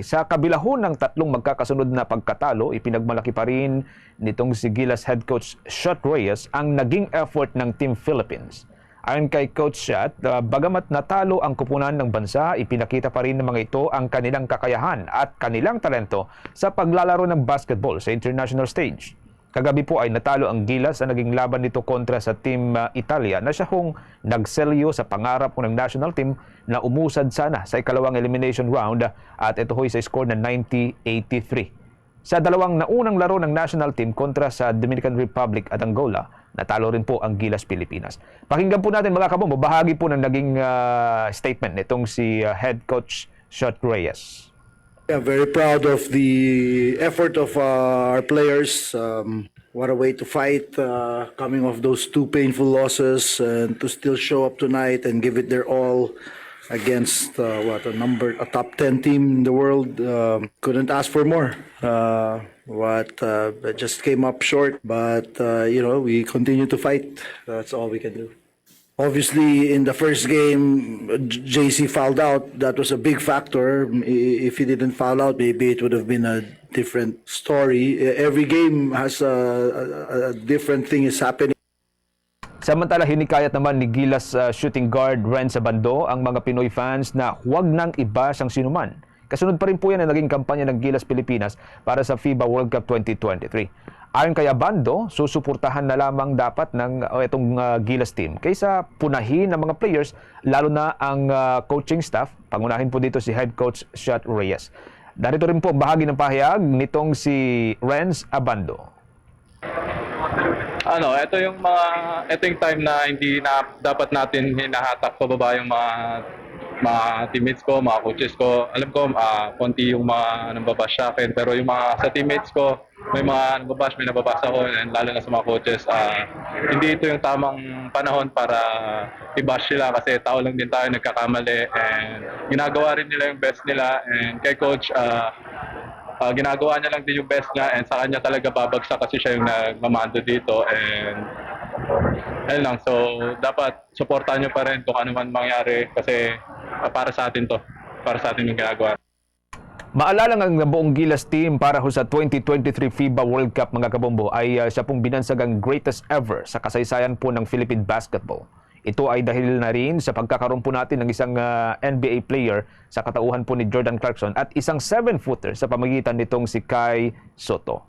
Sa kabilahon ng tatlong magkakasunod na pagkatalo, ipinagmalaki pa rin nitong si Gilas head coach Shot Reyes ang naging effort ng Team Philippines. Ayon kay Coach Shot, uh, bagamat natalo ang kupunan ng bansa, ipinakita pa rin ng mga ito ang kanilang kakayahan at kanilang talento sa paglalaro ng basketball sa international stage. Kagabi po ay natalo ang Gilas sa naging laban nito kontra sa Team uh, Italia na siya hong nagselyo sa pangarap ng national team na umusad sana sa ikalawang elimination round uh, at ito ho'y sa score na 90-83. Sa dalawang naunang laro ng national team kontra sa Dominican Republic at Angola, natalo rin po ang Gilas Pilipinas. Pakinggan po natin mga kabombo, bahagi po ng naging uh, statement nitong si uh, head coach Shot Reyes. Yeah, very proud of the effort of uh, our players. Um, what a way to fight, uh, coming off those two painful losses, and to still show up tonight and give it their all against uh, what a number, a top ten team in the world. Um, couldn't ask for more. Uh, what uh, just came up short, but uh, you know we continue to fight. That's all we can do. Obviously, in the first game, JC fouled out. That was a big factor. If he didn't foul out, maybe it would have been a different story. Every game has a, a, a different thing is happening. Samantala, hinikayat naman ni Gilas uh, shooting guard Ren Sabando ang mga Pinoy fans na huwag nang ibas ang sinuman. Kasunod pa rin po yan ang naging kampanya ng Gilas Pilipinas para sa FIBA World Cup 2023. Ayon kay Abando, susuportahan na lamang dapat ng uh, itong uh, Gilas team kaysa punahin ng mga players, lalo na ang uh, coaching staff. Pangunahin po dito si head coach Shot Reyes. Darito rin po bahagi ng pahayag nitong si Renz Abando. ano, ito yung mga ito yung time na hindi na dapat natin hinahatak pababa yung mga mga teammates ko, mga coaches ko. Alam ko, ah, konti yung mga nambabash sa akin. Pero yung mga sa teammates ko, may mga nambabash, may nababasa ko. And lalo na sa mga coaches, ah, hindi ito yung tamang panahon para i-bash sila kasi tao lang din tayo nagkakamali. And ginagawa rin nila yung best nila. And kay coach, ah, Ah, ginagawa niya lang din yung best niya and sa kanya talaga babagsak kasi siya yung nagmamando dito and ayun lang so dapat suportahan niyo pa rin kung ano man mangyari kasi ah, para sa atin to para sa atin yung ginagawa Maalala ng buong Gilas team para ho sa 2023 FIBA World Cup mga kabombo ay uh, siya pong binansagang greatest ever sa kasaysayan po ng Philippine basketball. Ito ay dahil na rin sa pagkakaroon po natin ng isang uh, NBA player sa katauhan po ni Jordan Clarkson at isang 7-footer sa pamagitan nitong si Kai Soto.